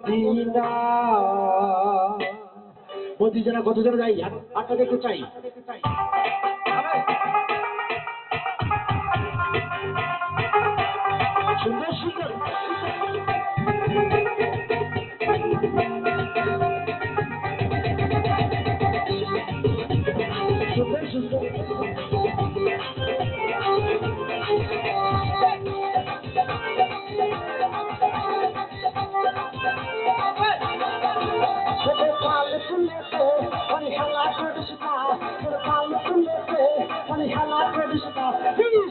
Medina. জানা কত জন যাই আটটা একটু চাই। সুন্দর সুন্দর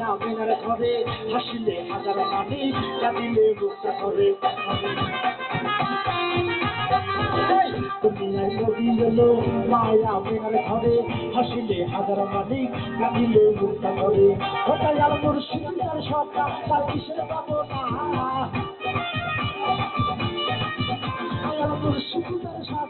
পায়া মেনার ঘরে হাসিলে হাজার মানি কাঁদিলে মুক্তা করে দুনিয়ায় হাসিলে হাজার মানি কাঁদিলে মুক্তা করে ওটাই আর মুর্শিদ তার কিসের পাবো না মুর্শিদ তার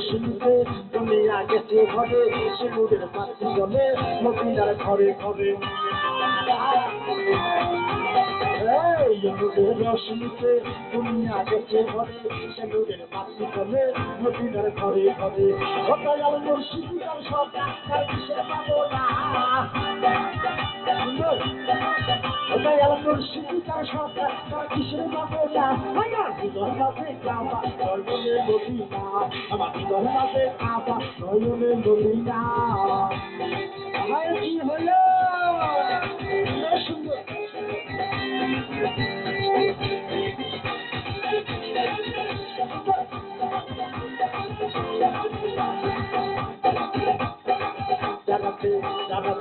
শুনতে তুমি আগে যে ঘরে শিমুরের পাখি জমে মদিনার ঘরে ঘরে রশ্মিতে তুমি আগে যে ঘরে শিমুরের পাখি জমে মদিনার ঘরে ঘরে মুর্শিদার সরকার তার ওটাই আল মুর্শিদার সরকার তার কিসের পাবো যা আমার হৃদয় মাঝে কাবা নয়নের মদিনা আমার হৃদয় মাঝে কাবা নয়নের মদিনা আমার কি হলো?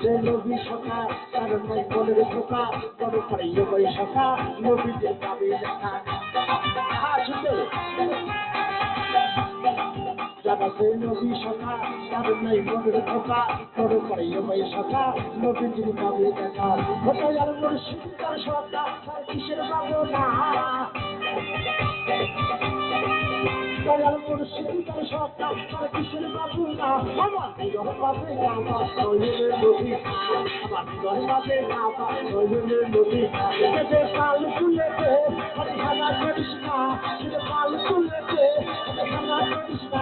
জানাতে নবী সখা, তার নাই মনের ধোকা বড় পাইয়ে বই সখা, নবীদের দেখা হ্যাঁ সুন্দর জানাতে নবী সখা, তার নাই মনের ধোকা বড় পাইয়ে বই সখা, নবীদের পাবে দেখা কোথায় আর মুর্শিদ তার সখা তার কিসের পাবো দয়াল মুর্শিদ তার সরকার তার কিসের বাবু না আমার হৃদয় পাবে কাবা নয়নের নদী আমার হৃদয় পাবে কাবা নয়নের নদী যে পাল তুলেছে হরিহানা করিস না সে পাল তুলেছে হরিহানা করিস না